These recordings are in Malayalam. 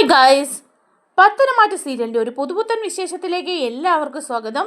ഹായ് ഗായ്സ് പത്തനമാറ്റ സീരിയലിന്റെ ഒരു പുതുപുത്തൻ വിശേഷത്തിലേക്ക് എല്ലാവർക്കും സ്വാഗതം.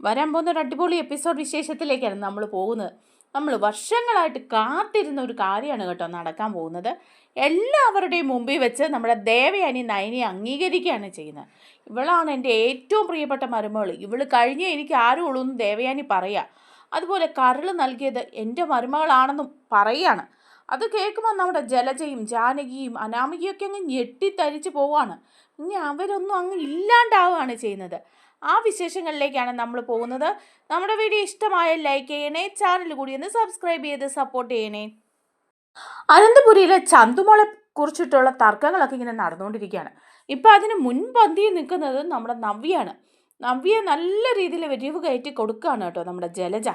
വരാൻ പോകുന്ന ഒരു അടിപൊളി എപ്പിസോഡ് വിശേഷത്തിലേക്കാണ് നമ്മൾ പോകുന്നത്. നമ്മൾ വർഷങ്ങളായിട്ട് കാത്തിരുന്ന ഒരു കാര്യമാണ് കേട്ടോ നടക്കാൻ പോകുന്നത്. എല്ലാവരുടെയും മുമ്പിൽ വെച്ച് നമ്മുടെ ദേവയാനി നയനെ അംഗീകരിക്കുകയാണ് ചെയ്യുന്നത്. ഇവളാണ് എന്റെ ഏറ്റവും പ്രിയപ്പെട്ട മരുമകൾ. ഇവൾ കഴിഞ്ഞേ എനിക്ക് ആരും ഉള്ളൂ എന്ന് ദേവയാനി പറയുക അതുപോലെ കരൾ നൽകിയത് എന്റെ മരുമകളാണെന്നും പറയാണ്. അത് കേൾക്കുമ്പോൾ നമ്മുടെ ജലജയും ജാനകിയും അനാമികയൊക്കെ അങ്ങ് ഞെട്ടിത്തരിച്ച് പോവാണ് ഇനി അവരൊന്നും അങ്ങ് ഇല്ലാണ്ടാവുകയാണ് ചെയ്യുന്നത്. ആ വിശേഷങ്ങളിലേക്കാണ് നമ്മൾ പോകുന്നത്. നമ്മുടെ വീഡിയോ ഇഷ്ടമായ ലൈക്ക് ചെയ്യണേ ചാനൽ കൂടി ഒന്ന് സബ്സ്ക്രൈബ് ചെയ്ത് സപ്പോർട്ട് ചെയ്യണേ. അനന്തപുരിയിലെ ചന്തുമോളെ കുറിച്ചിട്ടുള്ള തർക്കങ്ങളൊക്കെ ഇങ്ങനെ നടന്നുകൊണ്ടിരിക്കുകയാണ്. ഇപ്പം അതിന് മുൻപന്തിയിൽ നിൽക്കുന്നത് നമ്മുടെ നവ്യാണ് നവ്യെ നല്ല രീതിയിൽ വെരിവ് കയറ്റി കൊടുക്കുകയാണ് കേട്ടോ നമ്മുടെ ജലജ.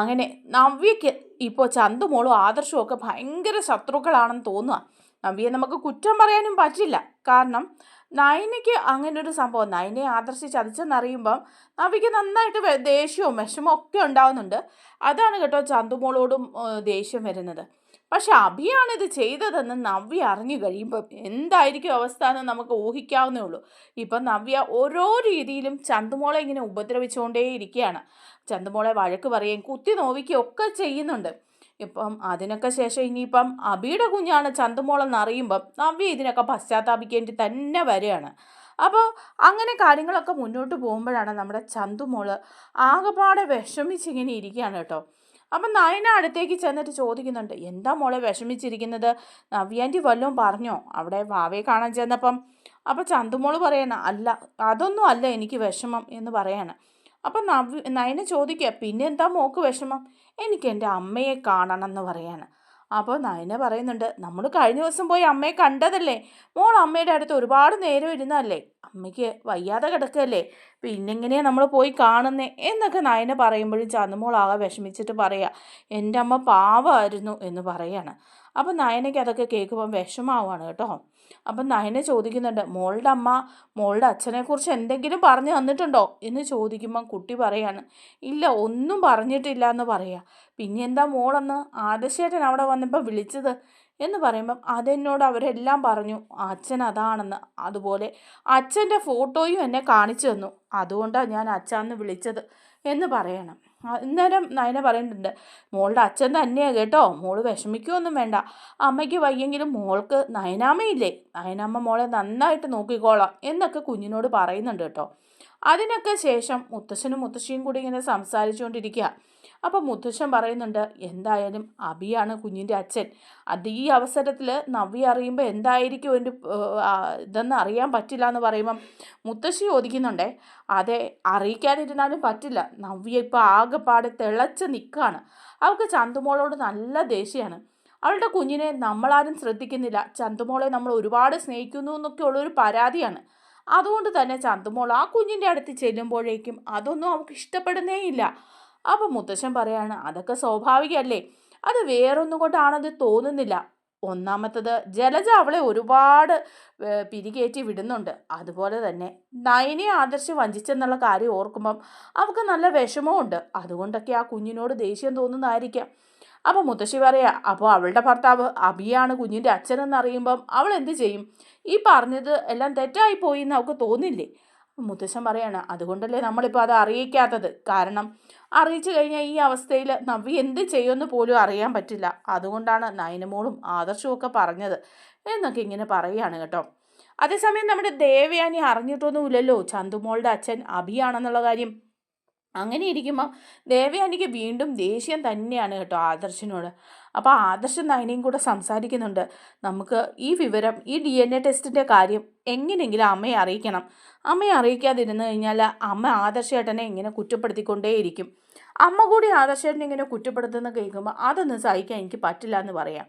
അങ്ങനെ നവ്യയ്ക്ക് ഇപ്പോൾ ചന്തുമോളും ആദർശവും ഒക്കെ ഭയങ്കര ശത്രുക്കളാണെന്ന് തോന്നുക നവ്യെ നമുക്ക് കുറ്റം പറയാനും പറ്റില്ല. കാരണം നയനയ്ക്ക് അങ്ങനെ ഒരു സംഭവം നയനെ ആദർശി ചതിച്ചെന്നറിയുമ്പം നവ്യയ്ക്ക് നന്നായിട്ട് ദേഷ്യവും വിഷമവും ഒക്കെ ഉണ്ടാവുന്നുണ്ട്. അതാണ് കേട്ടോ ചന്തുമോളോടും ദേഷ്യം വരുന്നത്. പക്ഷെ അഭിയാണിത് ചെയ്തതെന്ന് നവ്യ അറിഞ്ഞു കഴിയുമ്പോൾ എന്തായിരിക്കും അവസ്ഥ എന്ന് നമുക്ക് ഊഹിക്കാവുന്നേ ഉള്ളൂ. ഇപ്പം നവ്യ ഓരോ രീതിയിലും ചന്തുമോളെ ഇങ്ങനെ ഉപദ്രവിച്ചുകൊണ്ടേ ഇരിക്കുകയാണ് ചന്തുമോളെ വഴക്ക് പറയുകയും കുത്തി നോവിക്കുകയും ഒക്കെ ചെയ്യുന്നുണ്ട്. ഇപ്പം അതിനൊക്കെ ശേഷം ഇനിയിപ്പം അബിയുടെ കുഞ്ഞാണ് ചന്തുമോളെന്ന് അറിയുമ്പം നവ്യ ഇതിനൊക്കെ പശ്ചാത്താപിക്കേണ്ടി തന്നെ വരികയാണ്. അപ്പോൾ അങ്ങനെ കാര്യങ്ങളൊക്കെ മുന്നോട്ട് പോകുമ്പോഴാണ് നമ്മുടെ ചന്തുമോൾ ആകെപ്പാടെ വിഷമിച്ചിങ്ങനെ ഇരിക്കുകയാണ് കേട്ടോ. അപ്പം നയന അടുത്തേക്ക് ചെന്നിട്ട് ചോദിക്കുന്നുണ്ട് എന്താ മോളെ വിഷമിച്ചിരിക്കുന്നത്? നവ്യാന്റി വല്ലതും പറഞ്ഞോ? അവിടെ വാവയെ കാണാൻ ചെന്നപ്പം? അപ്പം ചന്തുമോൾ പറയണ അല്ല അതൊന്നും അല്ല എനിക്ക് വിഷമം എന്ന് പറയാണ്. അപ്പം നവ്യ നയന ചോദിക്കുക പിന്നെ എന്താ മോക്ക് വിഷമം? എനിക്ക് എന്റെ അമ്മയെ കാണണം എന്ന് പറയാണ്. അപ്പോൾ നയന പറയുന്നുണ്ട് നമ്മൾ കഴിഞ്ഞ ദിവസം പോയി അമ്മയെ കണ്ടതല്ലേ? മോൾ അമ്മയുടെ അടുത്ത് ഒരുപാട് നേരം ഇരുന്നല്ലേ അമ്മയ്ക്ക് വയ്യാതെ കിടക്കല്ലേ പിന്നെങ്ങനെയാണ് നമ്മൾ പോയി കാണുന്നേ? എന്നൊക്കെ നയന പറയുമ്പോഴും ചന്ദമോൾ ആകെ വിഷമിച്ചിട്ട് പറയാ എന്റെ അമ്മ പാവമായിരുന്നു എന്ന് പറയാണ്. അപ്പോൾ നയനയ്ക്ക് അതൊക്കെ കേൾക്കുമ്പോൾ വിഷമാവാണ് കേട്ടോ. അപ്പം നയന ചോദിക്കുന്നുണ്ട് മോളുടെ അമ്മ മോളുടെ അച്ഛനെക്കുറിച്ച് എന്തെങ്കിലും പറഞ്ഞു തന്നിട്ടുണ്ടോ? എന്ന് ചോദിക്കുമ്പം കുട്ടി പറയാണ് ഇല്ല ഒന്നും പറഞ്ഞിട്ടില്ല എന്ന് പറയാ. പിന്നെ എന്താ മോളെന്ന് ആദശേട്ടൻ അവിടെ വന്നപ്പോൾ വിളിച്ചത്? എന്ന് പറയുമ്പം അതെന്നോട് അവരെല്ലാം പറഞ്ഞു അച്ഛൻ അതാണെന്ന്. അതുപോലെ അച്ഛന്റെ ഫോട്ടോയും എന്നെ കാണിച്ചു തന്നു. അതുകൊണ്ടാണ് ഞാൻ അച്ഛാന്ന് വിളിച്ചത്. എന്ന് പറയണം. അന്നേരം നയന പറയുന്നുണ്ട് മോളുടെ അച്ഛൻ തന്നെയാണ് കേട്ടോ മോൾ വിഷമിക്കുകയൊന്നും വേണ്ട. അമ്മയ്ക്ക് വയ്യെങ്കിലും മോൾക്ക് നയനാമ്മയില്ലേ? നയനാമ്മ മോളെ നന്നായിട്ട് നോക്കിക്കോളാം എന്നൊക്കെ കുഞ്ഞിനോട് പറയുന്നുണ്ട് കേട്ടോ. അതിനൊക്കെ ശേഷം മുത്തശ്ശനും മുത്തശ്ശിയും കൂടി ഇങ്ങനെ സംസാരിച്ചുകൊണ്ടിരിക്കുക അപ്പം മുത്തശ്ശൻ പറയുന്നുണ്ട് എന്തായാലും അബിയാണ് കുഞ്ഞിന്റെ അച്ഛൻ. അത് ഈ അവസരത്തിൽ നവ്യ അറിയുമ്പോൾ എന്തായിരിക്കും എന്റെ ഇതെന്ന് അറിയാൻ പറ്റില്ല എന്ന് പറയുമ്പം മുത്തശ്ശി ചോദിക്കുന്നുണ്ടേ അതെ അറിയിക്കാതിരുന്നാലും പറ്റില്ല. നവ്യ ഇപ്പോൾ ആകെപ്പാടെ തിളച്ച് നിൽക്കുകയാണ് അവൾക്ക് ചന്തുമോളോട് നല്ല ദേഷ്യമാണ്. അവളുടെ കുഞ്ഞിനെ നമ്മളാരും ശ്രദ്ധിക്കുന്നില്ല. ചന്തുമോളെ നമ്മൾ ഒരുപാട് സ്നേഹിക്കുന്നു എന്നൊക്കെ ഉള്ളൊരു പരാതിയാണ്. അതുകൊണ്ട് തന്നെ ചന്തുമോൾ ആ കുഞ്ഞിന്റെ അടുത്ത് ചെല്ലുമ്പോഴേക്കും അതൊന്നും അവൾക്ക് ഇഷ്ടപ്പെടുന്നേ ഇല്ല അപ്പം മുത്തശ്ശൻ പറയാണ് അതൊക്കെ സ്വാഭാവികമല്ലേ അത് വേറൊന്നും കൊണ്ടാണത് തോന്നുന്നില്ല. ഒന്നാമത്തത് ജലജ അവളെ ഒരുപാട് പിരികേറ്റി വിടുന്നുണ്ട്. അതുപോലെ തന്നെ നയനെ ആദർശ് വഞ്ചിച്ചെന്നുള്ള കാര്യം ഓർക്കുമ്പം അവൾക്ക് നല്ല വിഷമമുണ്ട് അതുകൊണ്ടൊക്കെ ആ കുഞ്ഞിനോട് ദേഷ്യം തോന്നുന്നതായിരിക്കാം. അപ്പോൾ മുത്തശ്ശി പറയാ അപ്പോൾ അവളുടെ ഭർത്താവ് അബിയാണ് കുഞ്ഞിന്റെ അച്ഛനെന്ന് അറിയുമ്പം അവൾ എന്ത് ചെയ്യും? ഈ പറഞ്ഞത് എല്ലാം തെറ്റായി പോയി എന്ന് അവൾക്ക് തോന്നില്ലേ? മുത്തശ്ശൻ പറയാണ് അതുകൊണ്ടല്ലേ നമ്മളിപ്പോൾ അത് അറിയിക്കാത്തത്? കാരണം അറിയിച്ചു കഴിഞ്ഞാൽ ഈ അവസ്ഥയിൽ നവ്യ എന്ത് ചെയ്യുമെന്ന് പോലും അറിയാൻ പറ്റില്ല. അതുകൊണ്ടാണ് നയനമോളും ആദർശവും ഒക്കെ പറഞ്ഞത് എന്നൊക്കെ ഇങ്ങനെ പറയുകയാണ് കേട്ടോ. അതേസമയം നമ്മുടെ ദേവയാനി അറിഞ്ഞിട്ടൊന്നുമില്ലല്ലോ. ചന്തുമോളുടെ അച്ഛൻ അഭിയാണെന്നുള്ള കാര്യം. അങ്ങനെ ഇരിക്കുമ്പോൾ ദേവയാനിക്ക് വീണ്ടും ദേഷ്യം തന്നെയാണ് കേട്ടോ ആദർശിനോട്. അപ്പോൾ ആദർശം നയനയും കൂടെ സംസാരിക്കുന്നുണ്ട്. നമുക്ക് ഈ വിവരം ഈ ഡി എൻ എ ടെസ്റ്റിന്റെ കാര്യം എങ്ങനെയെങ്കിലും അമ്മയെ അറിയിക്കണം. അമ്മയെ അറിയിക്കാതിരുന്നു കഴിഞ്ഞാൽ അമ്മ ആദർശേട്ടനെ ഇങ്ങനെ കുറ്റപ്പെടുത്തിക്കൊണ്ടേയിരിക്കും. അമ്മ കൂടി ആദർശേട്ടനെ ഇങ്ങനെ കുറ്റപ്പെടുത്തുന്ന കേൾക്കുമ്പോൾ അതൊന്നും സഹിക്കാൻ എനിക്ക് പറ്റില്ല എന്ന് പറയാം.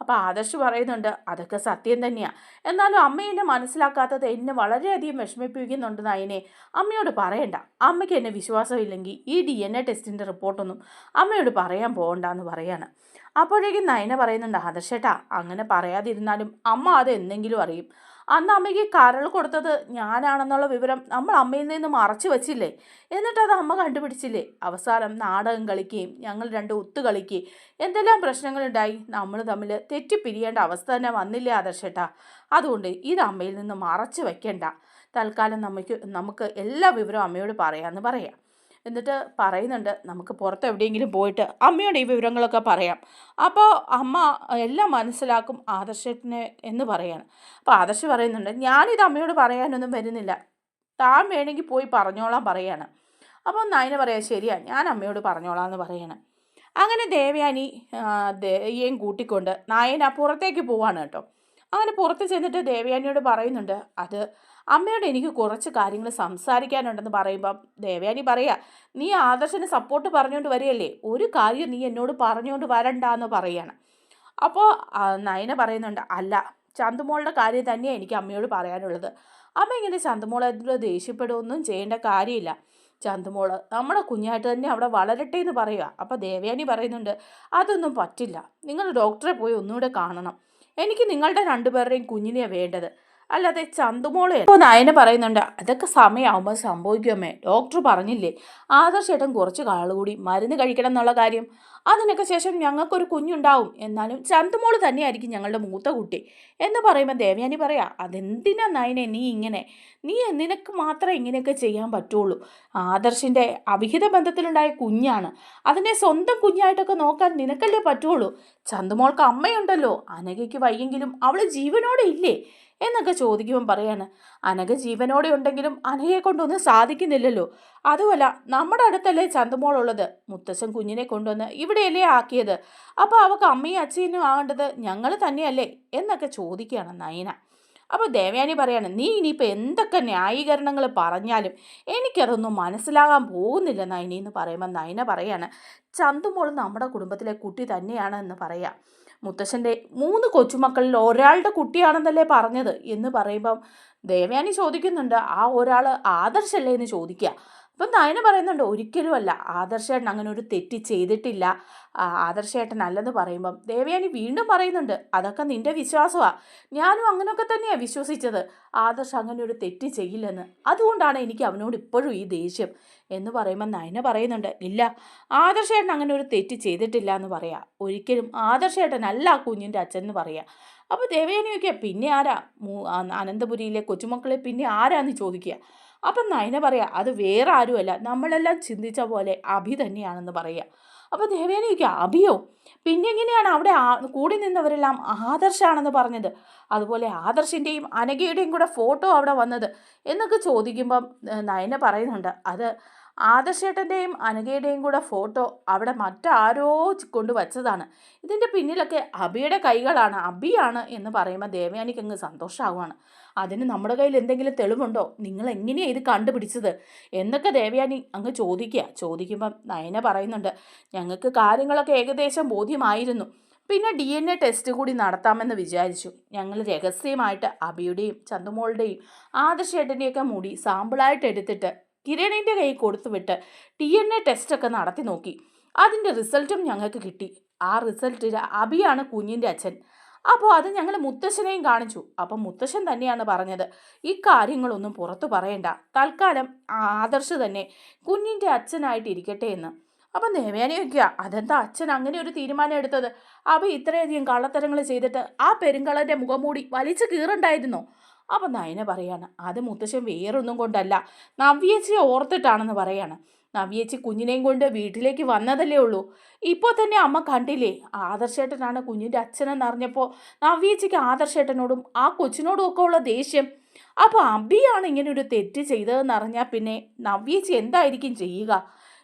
അപ്പോൾ ആദർശ് പറയുന്നുണ്ട് അതൊക്കെ സത്യം തന്നെയാണ് എന്നാലും അമ്മ എന്നെ മനസ്സിലാക്കാത്തത് എന്നെ വളരെയധികം വിഷമിപ്പിക്കുന്നുണ്ട് നയനെ. അമ്മയോട് പറയണ്ട. അമ്മയ്ക്ക് എന്നെ വിശ്വാസമില്ലെങ്കിൽ ഈ ഡി എൻ എ ടെസ്റ്റിന്റെ റിപ്പോർട്ടൊന്നും അമ്മയോട് പറയാൻ പോകണ്ടെന്ന് പറയാണ്. അപ്പോഴേക്കും നയന പറയുന്നുണ്ട് ആദർശേട്ടാ അങ്ങനെ പറയാതിരുന്നാലും അമ്മ അത് എന്തെങ്കിലും അറിയും. അന്ന് അമ്മയ്ക്ക് കരൾ കൊടുത്തത് ഞാനാണെന്നുള്ള വിവരം നമ്മൾ അമ്മയിൽ നിന്ന് മറച്ചു വച്ചില്ലേ? എന്നിട്ടത് അമ്മ കണ്ടുപിടിച്ചില്ലേ? അവസാനം നാടകം കളിക്കുകയും ഞങ്ങൾ രണ്ട് ഒത്തു കളിക്കുകയും എന്തെല്ലാം പ്രശ്നങ്ങളുണ്ടായി? നമ്മൾ തമ്മിൽ തെറ്റിപ്പിരിയേണ്ട അവസ്ഥ തന്നെ വന്നില്ലേ ആദർശേട്ടാ അതുകൊണ്ട് ഇത് അമ്മയിൽ നിന്ന് മറച്ചു വയ്ക്കേണ്ട തൽക്കാലം നമുക്ക് നമുക്ക് എല്ലാ വിവരവും അമ്മയോട് പറയാമെന്ന് പറയാം. എന്നിട്ട് പറയുന്നുണ്ട് നമുക്ക് പുറത്ത് എവിടെയെങ്കിലും പോയിട്ട് അമ്മയോട് ഈ വിവരങ്ങളൊക്കെ പറയാം. അപ്പോൾ അമ്മ എല്ലാം മനസ്സിലാക്കും ആദർശത്തിനെ എന്ന് പറയാണ്. അപ്പോൾ ആദർശ് പറയുന്നുണ്ട് ഞാനിത് അമ്മയോട് പറയാനൊന്നും വരുന്നില്ല. താൻ വേണമെങ്കിൽ പോയി പറഞ്ഞോളാം പറയാണ്. അപ്പോൾ നയന പറയാം ശരിയാ ഞാൻ അമ്മയോട് പറഞ്ഞോളാം എന്ന് പറയാണ്. അങ്ങനെ ദേവയാനി ദേവിയെയും കൂട്ടിക്കൊണ്ട് നായന പുറത്തേക്ക് പോവാണ് കേട്ടോ. അങ്ങനെ പുറത്ത് ചെന്നിട്ട് ദേവയാനിയോട് പറയുന്നുണ്ട് അത് അമ്മയോട് എനിക്ക് കുറച്ച് കാര്യങ്ങൾ സംസാരിക്കാനുണ്ടെന്ന് പറയുമ്പം ദേവയാനി പറയാ നീ ആദർശന് സപ്പോർട്ട് പറഞ്ഞുകൊണ്ട് വരികയല്ലേ? ഒരു കാര്യം നീ എന്നോട് പറഞ്ഞുകൊണ്ട് വരണ്ട എന്ന് പറയാണ് അപ്പോൾ നയന പറയുന്നുണ്ട് അല്ല ചന്തുമോളുടെ കാര്യം തന്നെയാണ് എനിക്ക് അമ്മയോട് പറയാനുള്ളത്. അമ്മ ഇങ്ങനെ ചന്തുമോളെ ദേഷ്യപ്പെടുകയൊന്നും ചെയ്യേണ്ട കാര്യമില്ല. ചന്തുമോൾ നമ്മുടെ കുഞ്ഞായിട്ട് തന്നെ അവിടെ വളരട്ടെ എന്ന് പറയുക അപ്പോൾ ദേവയാനി പറയുന്നുണ്ട് അതൊന്നും പറ്റില്ല. നിങ്ങൾ ഡോക്ടറെ പോയി ഒന്നുകൂടെ കാണണം. എനിക്ക് നിങ്ങളുടെ രണ്ടുപേരുടെയും കുഞ്ഞിനെയാണ് വേണ്ടത്. അല്ലാതെ ചന്തുമോളെ ഇപ്പോൾ നയന പറയുന്നുണ്ട്. അതൊക്കെ സമയമാകുമ്പോൾ സംഭവിക്കുമേ ഡോക്ടർ പറഞ്ഞില്ലേ ആദർശേട്ടൻ കുറച്ച് കാളുകൂടി മരുന്ന് കഴിക്കണം എന്നുള്ള കാര്യം. അതിനൊക്കെ ശേഷം ഞങ്ങൾക്കൊരു കുഞ്ഞുണ്ടാവും. എന്നാലും ചന്തുമോൾ തന്നെയായിരിക്കും ഞങ്ങളുടെ മൂത്ത കുട്ടി. എന്ന് പറയുമ്പോൾ ദേവയാനി പറയാ അതെന്തിനാ നയനെ നീ ഇങ്ങനെ? നീ നിനക്ക് മാത്രമേ ഇങ്ങനെയൊക്കെ ചെയ്യാൻ പറ്റുള്ളൂ. ആദർശിന്റെ അവിഹിത ബന്ധത്തിലുണ്ടായ കുഞ്ഞാണ്. അതിനെ സ്വന്തം കുഞ്ഞായിട്ടൊക്കെ നോക്കാൻ നിനക്കല്ലേ പറ്റുള്ളൂ. ചന്തുമോൾക്ക് അമ്മയുണ്ടല്ലോ. അനഘയ്ക്ക് വയ്യെങ്കിലും അവൾ ജീവനോടെ ഇല്ലേ? എന്നൊക്കെ ചോദിക്കുമ്പോൾ പറയാണ് അനഘ ജീവനോടെ ഉണ്ടെങ്കിലും അനഘയെ കൊണ്ടൊന്നും സാധിക്കുന്നില്ലല്ലോ. അതുമല്ല നമ്മുടെ അടുത്തല്ലേ ചന്തമോളുള്ളത്. മുത്തശ്ശൻ കുഞ്ഞിനെ കൊണ്ടുവന്ന് ഇവിടെയല്ലേ ആക്കിയത്. അപ്പോൾ അവൾക്ക് അമ്മയും അച്ഛനും ആകേണ്ടത് ഞങ്ങൾ തന്നെയല്ലേ? എന്നൊക്കെ ചോദിക്കുകയാണ് നയന. അപ്പോൾ ദേവയാനി പറയാണ് നീ ഇനിയിപ്പോൾ എന്തൊക്കെ ന്യായീകരണങ്ങൾ പറഞ്ഞാലും എനിക്കതൊന്നും മനസ്സിലാകാൻ പോകുന്നില്ല നയനി എന്ന് പറയുമ്പോൾ നയന പറയാണ് ചന്തുമോൾ നമ്മുടെ കുടുംബത്തിലെ കുട്ടി തന്നെയാണ് എന്ന് പറയാം. മുത്തശ്ശന്റെ മൂന്ന് കൊച്ചുമക്കളിൽ ഒരാളുടെ കുട്ടിയാണെന്നല്ലേ പറഞ്ഞത് എന്ന് പറയുമ്പം ദേവയാനി ചോദിക്കുന്നുണ്ട് ആ ഒരാൾ ആദർശല്ലേ? എന്ന് ചോദിക്കുക. അപ്പം നയന പറയുന്നുണ്ട് ഒരിക്കലുമല്ല. ആദർശേട്ടൻ അങ്ങനെ ഒരു തെറ്റ് ചെയ്തിട്ടില്ല. ആദർശേട്ടൻ അല്ലെന്ന് പറയുമ്പം ദേവയാനി വീണ്ടും പറയുന്നുണ്ട് അതൊക്കെ നിന്റെ വിശ്വാസമാണ് ഞാനും അങ്ങനെയൊക്കെ തന്നെയാണ് വിശ്വസിച്ചത്. ആദർശ് അങ്ങനെ ഒരു തെറ്റ് ചെയ്യില്ലെന്ന്. അതുകൊണ്ടാണ് എനിക്ക് അവനോട് ഇപ്പോഴും ഈ ദേഷ്യം. എന്ന് പറയുമ്പോൾ നയന പറയുന്നുണ്ട് ഇല്ല. ആദർശേട്ടൻ അങ്ങനെ ഒരു തെറ്റ് ചെയ്തിട്ടില്ല എന്ന് പറയാം. ഒരിക്കലും ആദർശേട്ടൻ അല്ല കുഞ്ഞിന്റെ അച്ഛൻ എന്ന് പറയാം. അപ്പോൾ ദേവയാനിയൊക്കെ പിന്നെ ആരാ? അനന്തപുരിയിലെ കൊച്ചുമക്കളെ പിന്നെ ആരാന്ന് ചോദിക്കുക? അപ്പം നയന പറയാം അത് വേറെ ആരുമല്ല. നമ്മളെല്ലാം ചിന്തിച്ച പോലെ അഭി തന്നെയാണെന്ന് പറയുക അപ്പോൾ ദേവേനയ്ക്ക് അഭിയോ? പിന്നെ എങ്ങനെയാണ് അവിടെ കൂടി നിന്നവരെല്ലാം ആദർശാണെന്ന് പറഞ്ഞത്? അതുപോലെ ആദർശിന്റെയും അനഘയുടെയും കൂടെ ഫോട്ടോ അവിടെ വന്നത്? എന്നൊക്കെ ചോദിക്കുമ്പം നയന പറയുന്നുണ്ട് അത് ആദർശേട്ടന്റെയും അനഘയുടെയും കൂടെ ഫോട്ടോ അവിടെ മറ്റാരോ കൊണ്ടുവച്ചതാണ് ഇതിന്റെ പിന്നിലൊക്കെ അബിയുടെ കൈകളാണ് അബിയാണ് എന്ന് പറയുമ്പോൾ ദേവയാനിക്ക് അങ്ങ് സന്തോഷമാവുകയാണ് അതിന് നമ്മുടെ കയ്യിൽ എന്തെങ്കിലും തെളിവുണ്ടോ? നിങ്ങൾ എങ്ങനെയാണ് ഇത് കണ്ടുപിടിച്ചത്? എന്നൊക്കെ ദേവയാനി അങ്ങ് ചോദിക്കുക. ചോദിക്കുമ്പം നയന പറയുന്നുണ്ട് ഞങ്ങൾക്ക് കാര്യങ്ങളൊക്കെ ഏകദേശം ബോധ്യമായിരുന്നു. പിന്നെ ഡി എൻ എ ടെസ്റ്റ് കൂടി നടത്താമെന്ന് വിചാരിച്ചു. ഞങ്ങൾ രഹസ്യമായിട്ട് അബിയുടെയും ചന്തുമോളുടെയും ആദർശേട്ടന്റെയൊക്കെ മുടി സാമ്പിളായിട്ട് എടുത്തിട്ട് കിരണിന്റെ കൈ കൊടുത്തുവിട്ട് ഡി എൻ എ ടെസ്റ്റൊക്കെ നടത്തി നോക്കി. അതിന്റെ റിസൾട്ടും ഞങ്ങൾക്ക് കിട്ടി. ആ റിസൾട്ടിൽ അബിയാണ് കുഞ്ഞിന്റെ അച്ഛൻ. അപ്പോൾ അത് ഞങ്ങൾ മുത്തശ്ശനെയും കാണിച്ചു. അപ്പം മുത്തശ്ശൻ തന്നെയാണ് പറഞ്ഞത്. ഇക്കാര്യങ്ങളൊന്നും കാര്യങ്ങളൊന്നും പുറത്തു പറയണ്ട. തൽക്കാലം ആദർശ് തന്നെ കുഞ്ഞിന്റെ അച്ഛനായിട്ടിരിക്കട്ടെ എന്ന്. അപ്പം ദേവയാനി വയ്ക്കുക അതെന്താ അച്ഛൻ അങ്ങനെ ഒരു തീരുമാനം എടുത്തത്? അപ്പം ഇത്രയധികം കള്ളത്തരങ്ങൾ ചെയ്തിട്ട് ആ പെരുങ്കളന്റെ മുഖംമൂടി വലിച്ചു കീറുണ്ടായിരുന്നോ. അപ്പം നയന പറയാണ് അത് മുത്തശ്ശൻ വേറൊന്നും കൊണ്ടല്ല. നവ്യേച്ചിയെ ഓർത്തിട്ടാണെന്ന് പറയാണ്. നവ്യേച്ചി കുഞ്ഞിനെയും കൊണ്ട് വീട്ടിലേക്ക് വന്നതല്ലേ ഉള്ളൂ. ഇപ്പോൾ തന്നെ അമ്മ കണ്ടില്ലേ? ആദർശേട്ടനാണ് കുഞ്ഞിന്റെ അച്ഛനെന്ന് അറിഞ്ഞപ്പോൾ നവ്യേച്ചിക്ക് ആദർശേട്ടനോടും ആ കൊച്ചിനോടും ഒക്കെ ഉള്ള ദേഷ്യം. അപ്പോൾ അബിയാണ് ഇങ്ങനെ ഒരു തെറ്റ് ചെയ്തതെന്ന് അറിഞ്ഞാൽ പിന്നെ നവ്യേച്ചി എന്തായിരിക്കും ചെയ്യുക?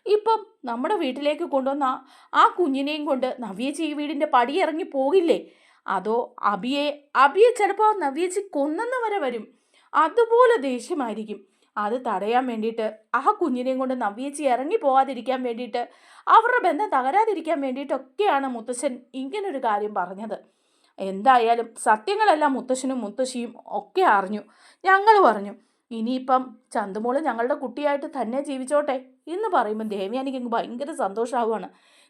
ഇപ്പം നമ്മുടെ വീട്ടിലേക്ക് കൊണ്ടുവന്ന ആ കുഞ്ഞിനെയും കൊണ്ട് നവ്യേച്ചി ഈ വീടിന്റെ പടി ഇറങ്ങി പോകില്ലേ? അതോ അബിയെ? അബിയെ ചിലപ്പോൾ നവ്യേച്ചി കൊന്നെന്ന് വരെ വരും. അതുപോലെ ദേഷ്യമായിരിക്കും. അത് തടയാൻ വേണ്ടിയിട്ട് ആ കുഞ്ഞിനെയും കൊണ്ട് നവ്യേച്ചി ഇറങ്ങി പോകാതിരിക്കാൻ വേണ്ടിയിട്ട് അവരുടെ ബന്ധം തകരാതിരിക്കാൻ വേണ്ടിയിട്ടൊക്കെയാണ് മുത്തശ്ശൻ ഇങ്ങനൊരു കാര്യം പറഞ്ഞത്. എന്തായാലും സത്യങ്ങളെല്ലാം മുത്തശ്ശനും മുത്തശ്ശിയും ഒക്കെ അറിഞ്ഞു. ഞങ്ങൾ പറഞ്ഞു ഇനിയിപ്പം ചന്തുമോൾ ഞങ്ങളുടെ കുട്ടിയായിട്ട് തന്നെ ജീവിച്ചോട്ടെ എന്ന് പറയുമ്പോൾ ദേവ്യാനിക്ക് ഭയങ്കര സന്തോഷമാവുകയാണ്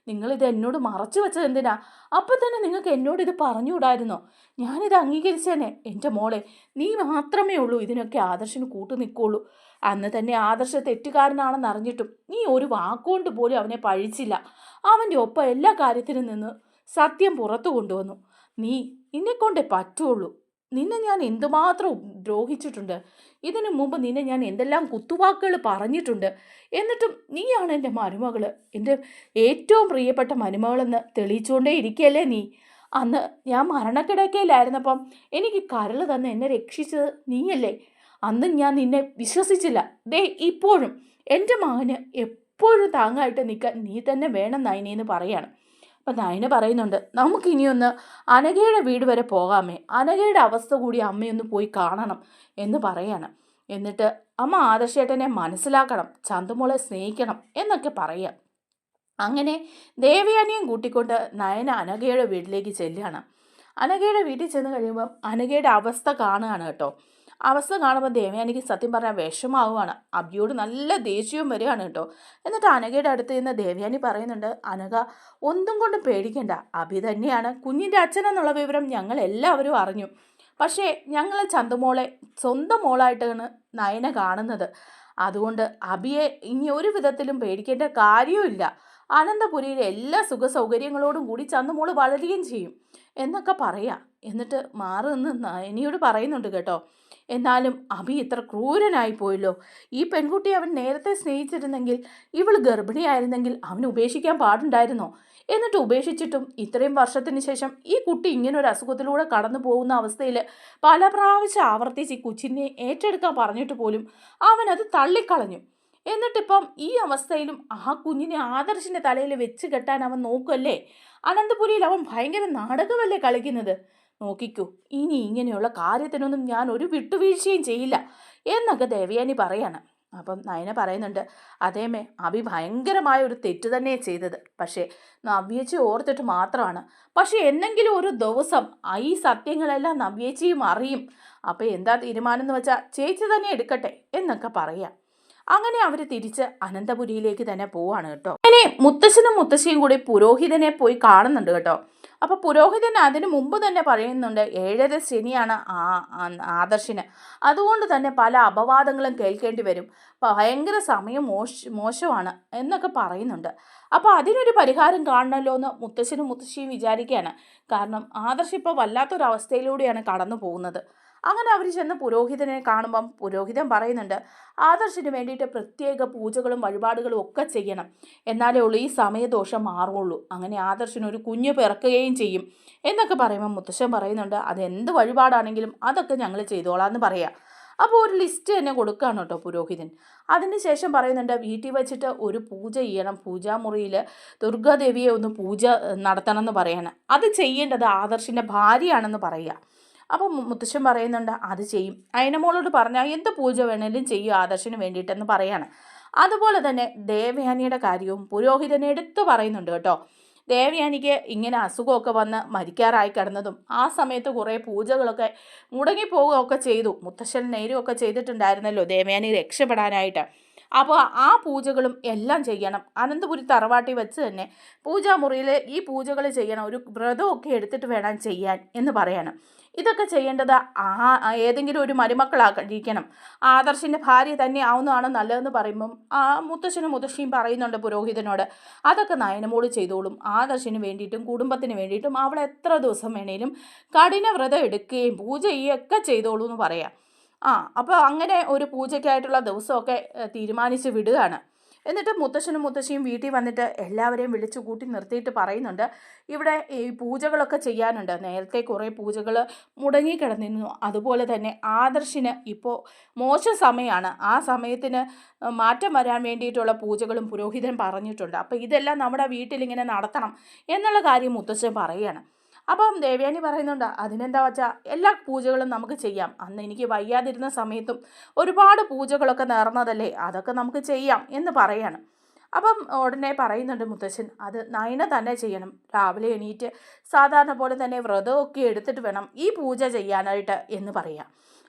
നിങ്ങളിത് എന്നോട് മറച്ചു വെച്ചത് എന്തിനാ? അപ്പം തന്നെ നിങ്ങൾക്ക് എന്നോട് ഇത് പറഞ്ഞുകൂടായിരുന്നോ? ഞാനിത് അംഗീകരിച്ചേനെ. എന്റെ മോളെ നീ മാത്രമേ ഉള്ളൂ ഇതിനൊക്കെ ആദർശന് കൂട്ടു നിൽക്കുള്ളൂ. അന്ന് തന്നെ ആദർശ തെറ്റുകാരനാണെന്ന് അറിഞ്ഞിട്ടും നീ ഒരു വാക്കുകൊണ്ട് പോലും അവനെ പഴിച്ചില്ല. അവന്റെ ഒപ്പം എല്ലാ കാര്യത്തിനും നിന്ന് സത്യം പുറത്തു കൊണ്ടുവന്നു. നീ നിന്നെക്കൊണ്ടേ പറ്റുള്ളൂ. നിന്നെ ഞാൻ എന്തുമാത്രം ദ്രോഹിച്ചിട്ടുണ്ട്? ഇതിനു മുമ്പ് നിന്നെ ഞാൻ എന്തെല്ലാം കുത്തുവാക്കുകൾ പറഞ്ഞിട്ടുണ്ട്? എന്നിട്ടും നീയാണ് എന്റെ മരുമകൾ എന്റെ ഏറ്റവും പ്രിയപ്പെട്ട മരുമകളെന്ന് തെളിയിച്ചുകൊണ്ടേ ഇരിക്കുകയല്ലേ നീ? അന്ന് ഞാൻ മരണക്കിടക്കയിലായിരുന്നപ്പം എനിക്ക് കരൾ തന്ന് എന്നെ രക്ഷിച്ചത് നീയല്ലേ? അന്ന് ഞാൻ നിന്നെ വിശ്വസിച്ചില്ല. ദേ ഇപ്പോഴും എന്റെ മകന് എപ്പോഴും താങ്ങായിട്ട് നിൽക്കാൻ നീ തന്നെ വേണം നയനേന്ന് പറയാണ്. അപ്പം നയന പറയുന്നുണ്ട് നമുക്കിനിയൊന്ന് അനഘയുടെ വീട് വരെ പോകാമേ. അനഘയുടെ അവസ്ഥ കൂടി അമ്മയൊന്ന് പോയി കാണണം എന്ന് പറയാണ്. എന്നിട്ട് അമ്മ ആദർശേട്ടനെ മനസ്സിലാക്കണം ചന്തുമോളെ സ്നേഹിക്കണം എന്നൊക്കെ പറയാം. അങ്ങനെ ദേവയാനിയും കൂട്ടിക്കൊണ്ട് നയന അനഘയുടെ വീട്ടിലേക്ക് ചെല്ലുകയാണ് അനഘയുടെ വീട്ടിൽ ചെന്ന് കഴിയുമ്പം അനഘയുടെ അവസ്ഥ കാണുകയാണ് കേട്ടോ. അവസ്ഥ കാണുമ്പോൾ ദേവയാനിക്ക് സത്യം പറഞ്ഞാൽ വിഷമാവുകയാണ് അബിയോട് നല്ല ദേഷ്യവും വരികയാണ് കേട്ടോ. എന്നിട്ട് അനഘയുടെ അടുത്ത് നിന്ന് ദേവയാനി പറയുന്നുണ്ട് അനഘ ഒന്നും കൊണ്ടും പേടിക്കേണ്ട. അബി തന്നെയാണ്. കുഞ്ഞിന്റെ അച്ഛനെന്നുള്ള വിവരം ഞങ്ങൾ എല്ലാവരും അറിഞ്ഞു. പക്ഷേ ഞങ്ങൾ ചന്തുമോളെ സ്വന്തം മോളായിട്ടാണ് നയന കാണുന്നത്. അതുകൊണ്ട് അബിയെ ഇനി ഒരു വിധത്തിലും പേടിക്കേണ്ട കാര്യവുമില്ല. അനന്തപുരിയിലെ എല്ലാ സുഖ സൗകര്യങ്ങളോടും കൂടി ചന്തുമോൾ വളരുകയും ചെയ്യും. എന്നൊക്കെ പറയാം. എന്നിട്ട് മാറുമെന്ന് നയനിയോട് പറയുന്നുണ്ട് കേട്ടോ. എന്നാലും അഭി ഇത്ര ക്രൂരനായി പോയല്ലോ. ഈ പെൺകുട്ടി അവൻ നേരത്തെ സ്നേഹിച്ചിരുന്നെങ്കിൽ ഇവൾ ഗർഭിണിയായിരുന്നെങ്കിൽ അവൻ ഉപേക്ഷിക്കാൻ പാടുണ്ടായിരുന്നോ? എന്നിട്ട് ഉപേക്ഷിച്ചിട്ടും ഇത്രയും വർഷത്തിന് ശേഷം ഈ കുട്ടി ഇങ്ങനെ ഒരു അസുഖത്തിലൂടെ കടന്നു പോകുന്ന അവസ്ഥയിൽ പല പ്രാവശ്യം ആവർത്തിച്ച് ഈ കൊച്ചിനെ ഏറ്റെടുക്കാൻ പറഞ്ഞിട്ട് പോലും അവൻ അത് തള്ളിക്കളഞ്ഞു. എന്നിട്ടിപ്പം ഈ അവസ്ഥയിലും ആ കുഞ്ഞിനെ ആദർശിന്റെ തലയിൽ വെച്ച് കെട്ടാൻ അവൻ നോക്കുമല്ലേ അനന്തപുരിയിൽ അവൻ ഭയങ്കര നാടകമല്ലേ കളിക്കുന്നത്? നോക്കിക്കൂ. ഇനി ഇങ്ങനെയുള്ള കാര്യത്തിനൊന്നും ഞാൻ ഒരു വിട്ടുവീഴ്ചയും ചെയ്യില്ല. എന്നൊക്കെ ദേവയാനി പറയാണ്. അപ്പം നയന പറയുന്നുണ്ട് അതേമേ അഭി ഭയങ്കരമായ ഒരു തെറ്റ് തന്നെ ചെയ്തത്. പക്ഷേ നവ്യേച്ചി ഓർത്തിട്ട് മാത്രമാണ്. പക്ഷേ എന്നെങ്കിലും ഒരു ദിവസം ഈ സത്യങ്ങളെല്ലാം നവ്യേച്ചിയും അറിയും. അപ്പോൾ എന്താ തീരുമാനം എന്ന് വെച്ചാൽ ചേച്ചി തന്നെ എടുക്കട്ടെ എന്നൊക്കെ പറയാം. അങ്ങനെ അവർ തിരിച്ച് അനന്തപുരിയിലേക്ക് തന്നെ പോവാണ് കേട്ടോ. അങ്ങനെ മുത്തശ്ശനും മുത്തശ്ശിയും കൂടി പുരോഹിതനെ പോയി കാണുന്നുണ്ട് കേട്ടോ. അപ്പൊ പുരോഹിതൻ അതിനു മുമ്പ് തന്നെ പറയുന്നുണ്ട് ഏഴര ശനിയാണ് ആ ആ- ആദർശിന്. അതുകൊണ്ട് തന്നെ പല അപവാദങ്ങളും കേൾക്കേണ്ടി വരും. ഭയങ്കര സമയം മോശ മോശമാണ് എന്നൊക്കെ പറയുന്നുണ്ട്. അപ്പോൾ അതിനൊരു പരിഹാരം കാണണല്ലോ എന്ന് മുത്തശ്ശനും മുത്തശ്ശിയും വിചാരിക്കുകയാണ് കാരണം ആദർശ് ഇപ്പോൾ വല്ലാത്തൊരവസ്ഥയിലൂടെയാണ് കടന്നു പോകുന്നത് അങ്ങനെ അവർ ചെന്ന് പുരോഹിതനെ കാണുമ്പം പുരോഹിതൻ പറയുന്നുണ്ട് ആദർശിന് വേണ്ടിയിട്ട് പ്രത്യേക പൂജകളും വഴിപാടുകളും ഒക്കെ ചെയ്യണം. എന്നാലേ ഉള്ളൂ ഈ സമയദോഷം മാറുള്ളൂ അങ്ങനെ ആദർശിന് ഒരു കുഞ്ഞ് പിറക്കുകയും ചെയ്യും. എന്നൊക്കെ പറയുമ്പോൾ മുത്തശ്ശൻ പറയുന്നുണ്ട് അത് എന്ത് വഴിപാടാണെങ്കിലും അതൊക്കെ ഞങ്ങൾ ചെയ്തോളാം എന്ന് പറയാം. അപ്പോൾ ഒരു ലിസ്റ്റ് തന്നെ കൊടുക്കുകയാണ് കേട്ടോ പുരോഹിതൻ. അതിന് ശേഷം പറയുന്നുണ്ട് വീട്ടിൽ വെച്ചിട്ട് ഒരു പൂജ ചെയ്യണം. പൂജാമുറിയിൽ ദുർഗാദേവിയെ ഒന്ന് പൂജ നടത്തണം എന്ന് പറയാണ്. അത് ചെയ്യേണ്ടത് ആദർശിന്റെ ഭാര്യയാണെന്ന് പറയുക. അപ്പം മുത്തശ്ശൻ പറയുന്നുണ്ട് അത് ചെയ്യും. അയനമോളോട് പറഞ്ഞാൽ എന്ത് പൂജ വേണേലും ചെയ്യും ആദർശന് വേണ്ടിയിട്ടെന്ന് പറയാണ്. അതുപോലെ തന്നെ ദേവയാനിയുടെ കാര്യവും പുരോഹിതൻ എടുത്തു പറയുന്നുണ്ട് കേട്ടോ. ദേവയാനിക്ക് ഇങ്ങനെ അസുഖമൊക്കെ വന്ന് മരിക്കാറായി കിടന്നതും ആ സമയത്ത് കുറേ പൂജകളൊക്കെ മുടങ്ങിപ്പോവുകയൊക്കെ ചെയ്തു. മുത്തശ്ശൻ നേരുമൊക്കെ ചെയ്തിട്ടുണ്ടായിരുന്നല്ലോ ദേവയാനി രക്ഷപ്പെടാനായിട്ട്. അപ്പോൾ ആ പൂജകളും എല്ലാം ചെയ്യണം. അനന്തപുരി തറവാട്ടി വെച്ച് തന്നെ പൂജാമുറിയിൽ ഈ പൂജകൾ ചെയ്യണം. ഒരു വ്രതമൊക്കെ എടുത്തിട്ട് വേണം ചെയ്യാൻ എന്ന് പറയണം. ഇതൊക്കെ ചെയ്യേണ്ടത് ആ ഏതെങ്കിലും ഒരു മരുമക്കളായിരിക്കണം. ആദർശിന്റെ ഭാര്യ തന്നെ ആവുന്നതാണ് നല്ലതെന്ന് പറയുമ്പം ആ മുത്തശ്ശനും മുത്തശ്ശിയും പറയുന്നുണ്ട് പുരോഹിതനോട്. അതൊക്കെ നയനമോട് ചെയ്തോളും. ആദർശിന് വേണ്ടിയിട്ടും കുടുംബത്തിന് വേണ്ടിയിട്ടും അവൾ എത്ര ദിവസം വേണേലും കഠിന വ്രതം എടുക്കുകയും പൂജ ചെയ്യുകയൊക്കെ ചെയ്തോളൂ എന്ന് പറയാം. ആ അപ്പോൾ അങ്ങനെ ഒരു പൂജയ്ക്കായിട്ടുള്ള ദിവസമൊക്കെ തീരുമാനിച്ച് വിടുകയാണ്. എന്നിട്ട് മുത്തശ്ശനും മുത്തശ്ശിയും വീട്ടിൽ വന്നിട്ട് എല്ലാവരെയും വിളിച്ചു കൂട്ടി നിർത്തിയിട്ട് പറയുന്നുണ്ട് ഇവിടെ ഈ പൂജകളൊക്കെ ചെയ്യാനുണ്ട്. നേരത്തെ കുറേ പൂജകൾ മുടങ്ങിക്കിടന്നിരുന്നു. അതുപോലെ തന്നെ ആദർശിന് ഇപ്പോൾ മോശം സമയമാണ്. ആ സമയത്തിന് മാറ്റം വരാൻ വേണ്ടിയിട്ടുള്ള പൂജകളും പുരോഹിതൻ പറഞ്ഞിട്ടുണ്ട്. അപ്പോൾ ഇതെല്ലാം നമ്മുടെ വീട്ടിലിങ്ങനെ നടത്തണം എന്നുള്ള കാര്യം മുത്തശ്ശൻ പറയുകയാണ്. അപ്പം ദേവയാനി പറയുന്നുണ്ട് അതിനെന്താ വച്ചാൽ എല്ലാ പൂജകളും നമുക്ക് ചെയ്യാം. അന്ന് എനിക്ക് വയ്യാതിരുന്ന സമയത്തും ഒരുപാട് പൂജകളൊക്കെ നേർന്നതല്ലേ അതൊക്കെ നമുക്ക് ചെയ്യാം എന്ന് പറയാണ്. അപ്പം ഉടനെ പറയുന്നുണ്ട് മുത്തശ്ശൻ അത് നയന തന്നെ ചെയ്യണം. രാവിലെ എണീറ്റ് സാധാരണ പോലെ തന്നെ വ്രതമൊക്കെ എടുത്തിട്ട് വേണം ഈ പൂജ ചെയ്യാനായിട്ട് എന്ന് പറയാം.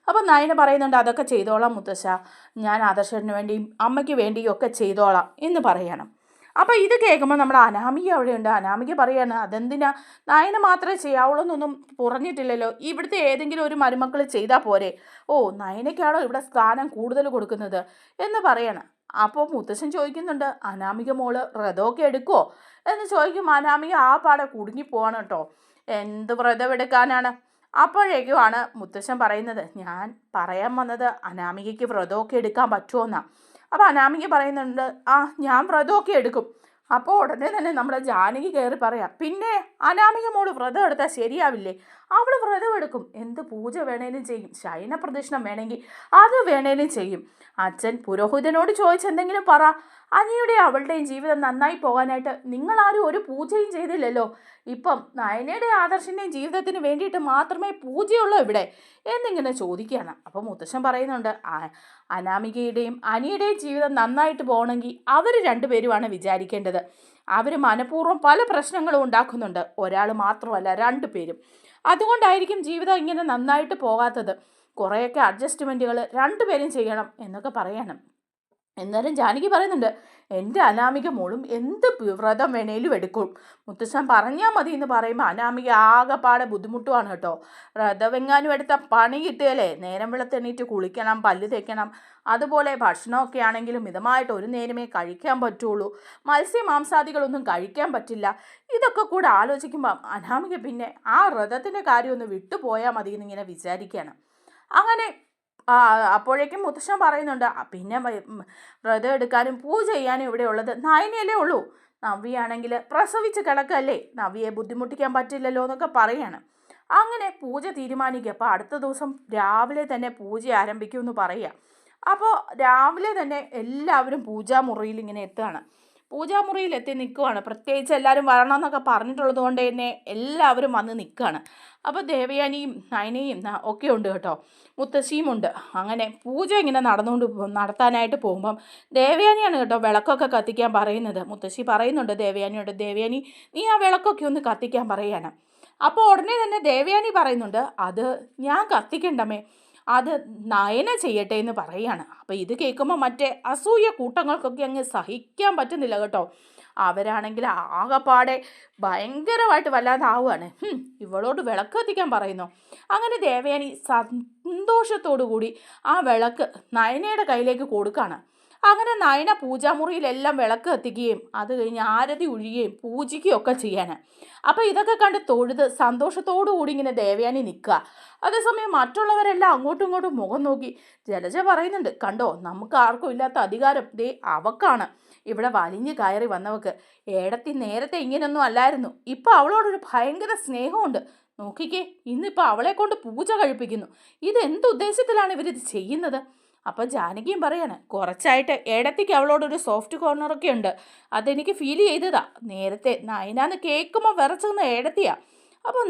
അപ്പം നയന പറയുന്നുണ്ട് അതൊക്കെ ചെയ്തോളാം മുത്തശ്ശ. ഞാൻ ആദർശന് വേണ്ടിയും അമ്മയ്ക്ക് വേണ്ടിയും ഒക്കെ ചെയ്തോളാം എന്ന് പറയണം. അപ്പോൾ ഇത് കേൾക്കുമ്പോൾ നമ്മുടെ അനാമിക അവിടെയുണ്ട്. അനാമിക പറയാണ് അതെന്തിനാ? നായന മാത്രമേ ചെയ്യാവുള്ളൂ എന്നൊന്നും പറഞ്ഞിട്ടില്ലല്ലോ. ഇവിടുത്തെ ഏതെങ്കിലും ഒരു മരുമക്കൾ ചെയ്താൽ പോരെ. ഓ നയനയ്ക്കാണോ ഇവിടെ സ്ഥാനം കൂടുതൽ കൊടുക്കുന്നത്? എന്ന് പറയണം. അപ്പോൾ മുത്തശ്ശൻ ചോദിക്കുന്നുണ്ട് അനാമിക മോൾ വ്രതമൊക്കെ എടുക്കുമോ എന്ന് ചോദിക്കും. അനാമിക ആ പാടെ കുടുങ്ങി പോവാണ് കേട്ടോ. എന്ത് വ്രതം എടുക്കാനാണ്? അപ്പോഴേക്കുമാണ് മുത്തശ്ശൻ പറയുന്നത് ഞാൻ പറയാൻ വന്നത് അനാമികയ്ക്ക് വ്രതമൊക്കെ എടുക്കാൻ പറ്റുമോന്നാ അപ്പോൾ അനാമിക പറയുന്നുണ്ട് ആ ഞാൻ വ്രതമൊക്കെ എടുക്കും. അപ്പോൾ ഉടനെ തന്നെ നമ്മുടെ ജാനകി കയറി പറയാം പിന്നെ അനാമിക മോൾ വ്രതം എടുത്താൽ ശരിയാവില്ലേ? അവൾ വ്രതം എടുക്കും. എന്ത് പൂജ വേണേലും ചെയ്യും. ശയന പ്രദക്ഷിണം വേണമെങ്കിൽ അത് വേണേലും ചെയ്യും. അച്ഛൻ പുരോഹിതനോട് ചോദിച്ചെന്തെങ്കിലും പറ. അനിയുടെയും അവളുടെയും ജീവിതം നന്നായി പോകാനായിട്ട് നിങ്ങളാരും ഒരു പൂജയും ചെയ്തില്ലല്ലോ. ഇപ്പം നയനയുടെ ആദർശിന്റെയും ജീവിതത്തിന് വേണ്ടിയിട്ട് മാത്രമേ പൂജയുള്ളൂ ഇവിടെ. എന്നിങ്ങനെ ചോദിക്കുകയാണ്. അപ്പോൾ മുത്തശ്ശൻ പറയുന്നുണ്ട് "ആ- അനാമികയുടെയും അനിയുടെയും ജീവിതം നന്നായിട്ട് പോകണമെങ്കിൽ അവർ രണ്ടുപേരുമാണ് വിചാരിക്കേണ്ടത്. അവർ മനഃപൂർവം പല പ്രശ്നങ്ങളും ഉണ്ടാക്കുന്നുണ്ട്. ഒരാൾ മാത്രമല്ല രണ്ടു പേരും അതുകൊണ്ടായിരിക്കും ജീവിതം ഇങ്ങനെ നന്നായിട്ട് പോകാത്തത്. കുറേയൊക്കെ അഡ്ജസ്റ്റ്മെന്റുകൾ രണ്ടുപേരും ചെയ്യണം എന്നൊക്കെ പറയണം. എന്നാലും ജാനകി പറയുന്നുണ്ട് എന്റെ അനാമിക മോളും എന്ത് വ്രതം വേണേലും എടുക്കും. മുത്തശ്ശൻ പറഞ്ഞാൽ മതി എന്ന് പറയുമ്പോൾ അനാമിക ആകെപ്പാടെ ബുദ്ധിമുട്ടുമാണ് കേട്ടോ. വ്രതമെങ്ങാനും എടുത്ത പണി കിട്ടിയാലേ നേരം വെളുത്തെണീറ്റ് കുളിക്കണം പല്ല് തേക്കണം. അതുപോലെ ഭക്ഷണമൊക്കെ ആണെങ്കിലും മിതമായിട്ട് ഒരു നേരമേ കഴിക്കാൻ പറ്റുള്ളൂ. മത്സ്യ മാംസാദികളൊന്നും കഴിക്കാൻ പറ്റില്ല. ഇതൊക്കെ കൂടെ ആലോചിക്കുമ്പോൾ അനാമിക പിന്നെ ആ വ്രതത്തിന്റെ കാര്യമൊന്ന് വിട്ടുപോയാൽ മതി എന്നിങ്ങനെ വിചാരിക്കുകയാണ്. അങ്ങനെ അപ്പോഴേക്കും മുത്തശ്ശൻ പറയുന്നുണ്ട് പിന്നെ വ്രതം എടുക്കാനും പൂജ ചെയ്യാനും ഇവിടെ ഉള്ളത് നയനയല്ലേ ഉള്ളൂ. നവ്യാണെങ്കിൽ പ്രസവിച്ച് കിടക്കല്ലേ. നവ്യയെ ബുദ്ധിമുട്ടിക്കാൻ പറ്റില്ലല്ലോ എന്നൊക്കെ പറയാണ്. അങ്ങനെ പൂജ തീരുമാനിക്കുക അപ്പോൾ അടുത്ത ദിവസം രാവിലെ തന്നെ പൂജ ആരംഭിക്കുമെന്ന് പറയുക അപ്പോൾ രാവിലെ തന്നെ എല്ലാവരും പൂജാമുറിയിൽ ഇങ്ങനെ എത്തുകയാണ് പൂജാമുറിയിൽ എത്തി നിൽക്കുവാണ്. പ്രത്യേകിച്ച് എല്ലാവരും വരണം എന്നൊക്കെ പറഞ്ഞിട്ടുള്ളത് കൊണ്ട് തന്നെ എല്ലാവരും വന്ന് നിൽക്കുകയാണ് അപ്പോൾ ദേവയാനിയും നയനയും ഒക്കെ ഉണ്ട് കേട്ടോ. മുത്തശ്ശിയും ഉണ്ട്. അങ്ങനെ പൂജ ഇങ്ങനെ നടന്നുകൊണ്ട് നടത്താനായിട്ട് പോകുമ്പം ദേവയാനിയാണ് കേട്ടോ വിളക്കൊക്കെ കത്തിക്കാൻ പറയുന്നത്. മുത്തശ്ശി പറയുന്നുണ്ട് ദേവയാനിയോട് ദേവയാനി നീ ആ വിളക്കൊക്കെ ഒന്ന് കത്തിക്കാൻ പറയാണ് അപ്പോൾ ഉടനെ തന്നെ ദേവയാനി പറയുന്നുണ്ട് അത് ഞാൻ കത്തിക്കണ്ടമേ അത് നയന ചെയ്യട്ടെ എന്ന് പറയാണ്. അപ്പോൾ ഇത് കേൾക്കുമ്പോൾ മറ്റേ അസൂയ കൂട്ടങ്ങൾക്കൊക്കെ അങ്ങ് സഹിക്കാൻ പറ്റുന്നില്ല കേട്ടോ. അവരാണെങ്കിൽ ആകെപ്പാടെ ഭയങ്കരമായിട്ട് വല്ലാതാവുകയാണ്. ആവുകയാണ് ഇവളോട് വിളക്ക് കത്തിക്കാൻ പറയുന്നു. അങ്ങനെ ദേവയാനി സന്തോഷത്തോടു കൂടി ആ വിളക്ക് നയനയുടെ കയ്യിലേക്ക് കൊടുക്കുകയാണ്. അങ്ങനെ നയന പൂജാമുറിയിലെല്ലാം വിളക്ക് കത്തിക്കുകയും അത് കഴിഞ്ഞ് ആരതി ഒഴിയുകയും പൂജിക്കുകയും ഒക്കെ അപ്പോൾ ഇതൊക്കെ കണ്ട് തൊഴുത് സന്തോഷത്തോടു കൂടി ഇങ്ങനെ ദേവയാനി നിൽക്കുക. അതേസമയം മറ്റുള്ളവരെല്ലാം അങ്ങോട്ടും ഇങ്ങോട്ടും മുഖം നോക്കി ജലജ പറയുന്നുണ്ട് കണ്ടോ നമുക്ക് ആർക്കും ഇല്ലാത്ത അധികാരം ദേ അവക്കാണ്. ഇവിടെ വലിഞ്ഞു കയറി വന്നവക്ക്. ഏടത്തി നേരത്തെ ഇങ്ങനെയൊന്നും അല്ലായിരുന്നു. ഇപ്പൊ അവളോടൊരു ഭയങ്കര സ്നേഹമുണ്ട്. നോക്കിക്കേ ഇന്നിപ്പോൾ അവളെ കൊണ്ട് പൂജ കഴിപ്പിക്കുന്നു. ഇത് എന്ത് ഉദ്ദേശത്തിലാണ് ഇവരിത് ചെയ്യുന്നത്? അപ്പം ജാനകിയും പറയാണ് കുറച്ചായിട്ട് ഏടത്തേക്ക് അവളോടൊരു സോഫ്റ്റ് കോർണറൊക്കെ ഉണ്ട്. അതെനിക്ക് ഫീൽ ചെയ്തതാ. നേരത്തെ നയനാന്ന് കേൾക്കുമ്പോൾ വിറച്ചുന്ന ഏടത്തിയാ. അപ്പം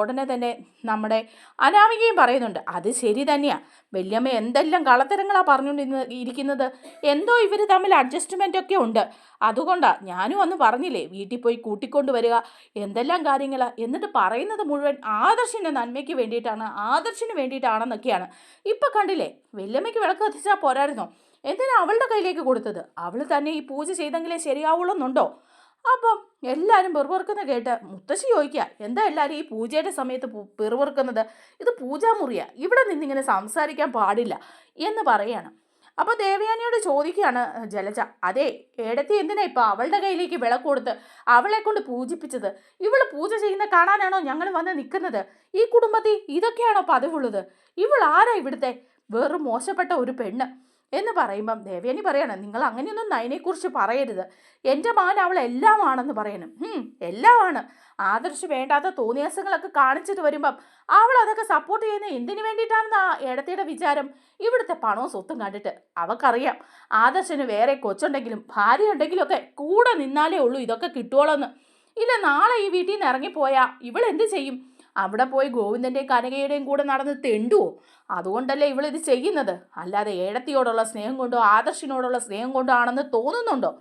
ഉടനെ തന്നെ നമ്മുടെ അനാമികയും പറയുന്നുണ്ട് അത് ശരി തന്നെയാണ് വല്യമ്മ എന്തെല്ലാം കളത്തരങ്ങളാണ് പറഞ്ഞുകൊണ്ടിരുന്ന ഇരിക്കുന്നത്. എന്തോ ഇവർ തമ്മിൽ അഡ്ജസ്റ്റ്മെന്റ് ഒക്കെ ഉണ്ട്. അതുകൊണ്ടാണ് ഞാനും അന്ന് പറഞ്ഞില്ലേ വീട്ടിൽ പോയി കൂട്ടിക്കൊണ്ട് വരിക എന്തെല്ലാം കാര്യങ്ങളാണ് എന്നിട്ട് പറയുന്നത് മുഴുവൻ ആദർശിന്റെ നന്മയ്ക്ക് വേണ്ടിയിട്ടാണ് ആദർശിന് വേണ്ടിയിട്ടാണെന്നൊക്കെയാണ്. ഇപ്പം കണ്ടില്ലേ വല്യമ്മയ്ക്ക് വിളക്ക് കത്തിച്ചാൽ പോരായിരുന്നോ? എന്തിനാ അവളുടെ കയ്യിലേക്ക് കൊടുത്തത്? അവൾ തന്നെ ഈ പൂജ ചെയ്തെങ്കിലേ ശരിയാവുള്ളൂ എന്നുണ്ടോ അപ്പം എല്ലാവരും പെറുപെറുക്കുന്ന കേട്ട് മുത്തശ്ശി ചോദിക്കുക എന്താ എല്ലാവരും ഈ പൂജയുടെ സമയത്ത് പെറുപെറുക്കുന്നത്? ഇത് പൂജാമുറിയാണ് ഇവിടെ നിന്നിങ്ങനെ സംസാരിക്കാൻ പാടില്ല. എന്ന് പറയാണ്. അപ്പോൾ ദേവയാനിയോട് ചോദിക്കുകയാണ് ജലജ അതെ ഏടത്തി എന്തിനാ ഇപ്പോൾ അവളുടെ കയ്യിലേക്ക് വിളക്ക് കൊടുത്ത് അവളെ കൊണ്ട് പൂജിപ്പിച്ചത്? ഇവൾ പൂജ ചെയ്യുന്ന കാണാനാണോ ഞങ്ങൾ വന്ന് നിൽക്കുന്നത്? ഈ കുടുംബത്തിൽ ഇതൊക്കെയാണോ പതിവുള്ളത്? ഇവൾ ആരാ ഇവിടുത്തെ? വെറും മോശപ്പെട്ട ഒരു പെണ്ണ്. എന്ന് പറയുമ്പം ദേവയാനി പറയണം. നിങ്ങൾ അങ്ങനെയൊന്നും നയനെക്കുറിച്ച് പറയരുത്. എന്റെ മകൻ അവൾ എല്ലാമാണെന്ന് പറയണം. എല്ലാമാണ്. ആദർശ് വേണ്ടാത്ത തോന്നിയാസങ്ങളൊക്കെ കാണിച്ചിട്ട് വരുമ്പം അവൾ അതൊക്കെ സപ്പോർട്ട് ചെയ്യുന്ന എന്തിനു വേണ്ടിയിട്ടാണെന്ന് ആ ഇടത്തിയുടെ വിചാരം? ഇവിടുത്തെ പണവും സ്വത്തും കണ്ടിട്ട് അവക്കറിയാം. ആദർശന് വേറെ കൊച്ചുണ്ടെങ്കിലും ഭാര്യ ഉണ്ടെങ്കിലും ഒക്കെ കൂടെ നിന്നാലേ ഉള്ളൂ ഇതൊക്കെ കിട്ടുവോളെന്ന്. ഇല്ല നാളെ ഈ വീട്ടിൽ നിന്ന് ഇറങ്ങിപ്പോയാൽ ഇവളെന്ത് ചെയ്യും? അവിടെ പോയി ഗോവിന്ദന്റെയും കനകയുടെയും കൂടെ നടന്ന് തെണ്ടുവോ? അതുകൊണ്ടല്ലേ ഇവളിത് ചെയ്യുന്നത്? അല്ലാതെ ഏഴത്തിയോടുള്ള സ്നേഹം കൊണ്ടോ ആദർശിനോടുള്ള സ്നേഹം കൊണ്ടോ ആണെന്ന് തോന്നുന്നുണ്ടോ?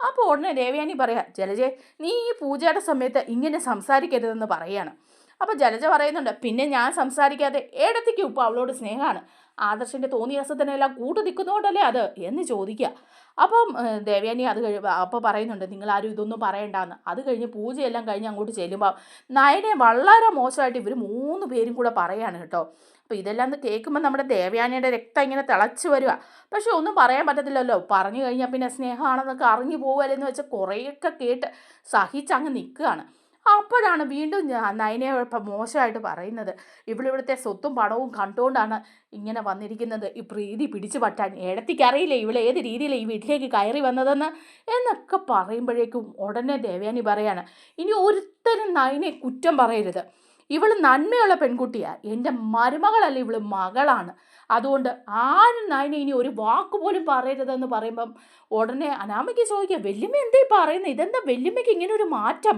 അപ്പോൾ ഉടനെ ദേവയാനി പറയാ ജലജെ നീ ഈ പൂജയുടെ സമയത്ത് ഇങ്ങനെ സംസാരിക്കരുതെന്ന് പറയാണ്. അപ്പോൾ ജലജ പറയുന്നുണ്ട് പിന്നെ ഞാൻ സംസാരിക്കാതെ ഏടത്തേക്ക് ഉപ്പ് അവളോട് സ്നേഹമാണ്. ആദർശിന്റെ തോന്നിയാസത്തിനെല്ലാം കൂട്ടു നിൽക്കുന്നതുകൊണ്ടല്ലേ അത്? എന്ന് ചോദിക്കുക. അപ്പം ദേവ്യാനി അത് കഴി അപ്പോൾ പറയുന്നുണ്ട് നിങ്ങളാരും ഇതൊന്നും പറയണ്ടെന്ന്. അത് കഴിഞ്ഞ് പൂജയെല്ലാം കഴിഞ്ഞ് അങ്ങോട്ട് ചെല്ലുമ്പോൾ നയനെ വളരെ മോശമായിട്ട് ഇവർ മൂന്ന് പേരും കൂടെ പറയാണ് കേട്ടോ. അപ്പോൾ ഇതെല്ലാം കേൾക്കുമ്പോൾ നമ്മുടെ ദേവയാനിയുടെ രക്തം ഇങ്ങനെ തിളച്ച് വരിക പക്ഷെ ഒന്നും പറയാൻ പറ്റത്തില്ലല്ലോ. പറഞ്ഞു കഴിഞ്ഞാൽ പിന്നെ സ്നേഹമാണെന്നൊക്കെ അറിഞ്ഞു പോകുമല്ലെന്ന് വെച്ചാൽ കുറേയൊക്കെ കേട്ട് സഹിച്ചങ്ങ് നിൽക്കുകയാണ്. അപ്പോഴാണ് വീണ്ടും ഞാൻ നയനെ മോശമായിട്ട് പറയുന്നത്. ഇവളിവിടുത്തെ സ്വത്തും പണവും കണ്ടുകൊണ്ടാണ് ഇങ്ങനെ വന്നിരിക്കുന്നത്. ഈ പ്രീതി പിടിച്ചു പറ്റാൻ ഏടത്തിക്കറിയില്ല ഇവൾ ഏത് രീതിയിൽ ഈ വീട്ടിലേക്ക് കയറി വന്നതെന്ന്? എന്നൊക്കെ പറയുമ്പോഴേക്കും ഉടനെ ദേവയാനി പറയാണ് ഇനി ഒരുത്തരും നയനെ കുറ്റം പറയരുത്. ഇവൾ നന്മയുള്ള പെൺകുട്ടിയാണ് എന്റെ മരുമകളല്ല ഇവൾ മകളാണ്. അതുകൊണ്ട് ആരും നയനെ ഇനി ഒരു വാക്ക് പോലും പറയരുതെന്ന് പറയുമ്പം ഉടനെ അനാമയ്ക്ക് ചോദിക്കുക വല്യമ്മ എന്തേ പറയുന്നത് ഇതെന്താ വല്യമ്മയ്ക്ക് ഇങ്ങനെ ഒരു മാറ്റം?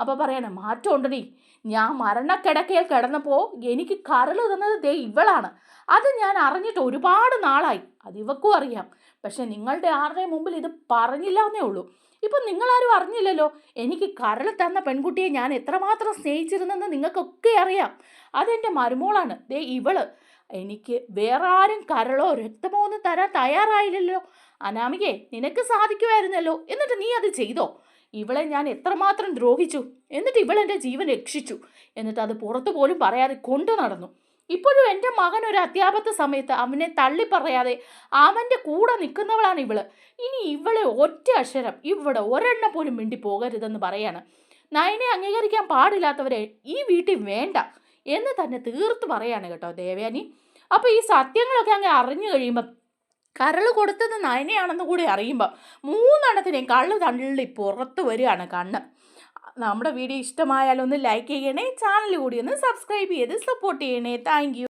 അപ്പോൾ പറയണേ മാറ്റം ഉണ്ടടി. ഞാൻ മരണക്കിടക്കയിൽ കിടന്നപ്പോൾ എനിക്ക് കരൾ തന്നത് ദേ ഇവളാണ്. അത് ഞാൻ അറിഞ്ഞിട്ട് ഒരുപാട് നാളായി. അത് ഇവക്കും അറിയാം. പക്ഷെ നിങ്ങളുടെ ആരുടെയും മുമ്പിൽ ഇത് പറഞ്ഞില്ല എന്നേ ഉള്ളൂ. ഇപ്പം നിങ്ങളാരും അറിഞ്ഞില്ലല്ലോ. എനിക്ക് കരൾ തന്ന പെൺകുട്ടിയെ ഞാൻ എത്രമാത്രം സ്നേഹിച്ചിരുന്നെന്ന് നിങ്ങൾക്കൊക്കെ അറിയാം. അതെന്റെ മരുമോളാണ്. ദേ ഇവൾ. എനിക്ക് വേറെ ആരും കരളോ രക്തമോ ഒന്നും തരാൻ തയ്യാറായില്ലല്ലോ. അനാമികെ നിനക്ക് സാധിക്കുമായിരുന്നല്ലോ. എന്നിട്ട് നീ അത് ചെയ്തോ? ഇവളെ ഞാൻ എത്രമാത്രം ദ്രോഹിച്ചു? എന്നിട്ട് ഇവൾ എന്റെ ജീവൻ രക്ഷിച്ചു. എന്നിട്ട് അത് പുറത്തു പോലും പറയാതെ കൊണ്ടു നടന്നു. ഇപ്പോഴും എന്റെ മകൻ ഒരു അത്യാപത്ത സമയത്ത് അവനെ തള്ളി പറയാതെ അവന്റെ കൂടെ നിൽക്കുന്നവളാണ് ഇവൾ. ഇനി ഇവളെ ഒറ്റ അക്ഷരം ഇവിടെ ഒരെണ്ണം പോലും മിണ്ടി പോകരുതെന്ന് പറയാണ്. നയനെ അംഗീകരിക്കാൻ പാടില്ലാത്തവരെ ഈ വീട്ടിൽ വേണ്ട എന്ന് തന്നെ തീർത്ത് പറയാണ് കേട്ടോ ദേവയാനി. അപ്പോൾ ഈ സത്യങ്ങളൊക്കെ അങ്ങ് അറിഞ്ഞു കഴിയുമ്പം കരൾ കൊടുത്തത് നയനയാണെന്ന് കൂടി അറിയുമ്പോൾ മൂന്നെണ്ണത്തിനെയും കള്ള് തള്ളി പുറത്ത് വരികയാണ് കണ്ണ്. നമ്മുടെ വീഡിയോ ഇഷ്ടമായാലൊന്ന് ലൈക്ക് ചെയ്യണേ ചാനൽ കൂടി ഒന്ന് സബ്സ്ക്രൈബ് ചെയ്ത് സപ്പോർട്ട് ചെയ്യണേ. താങ്ക്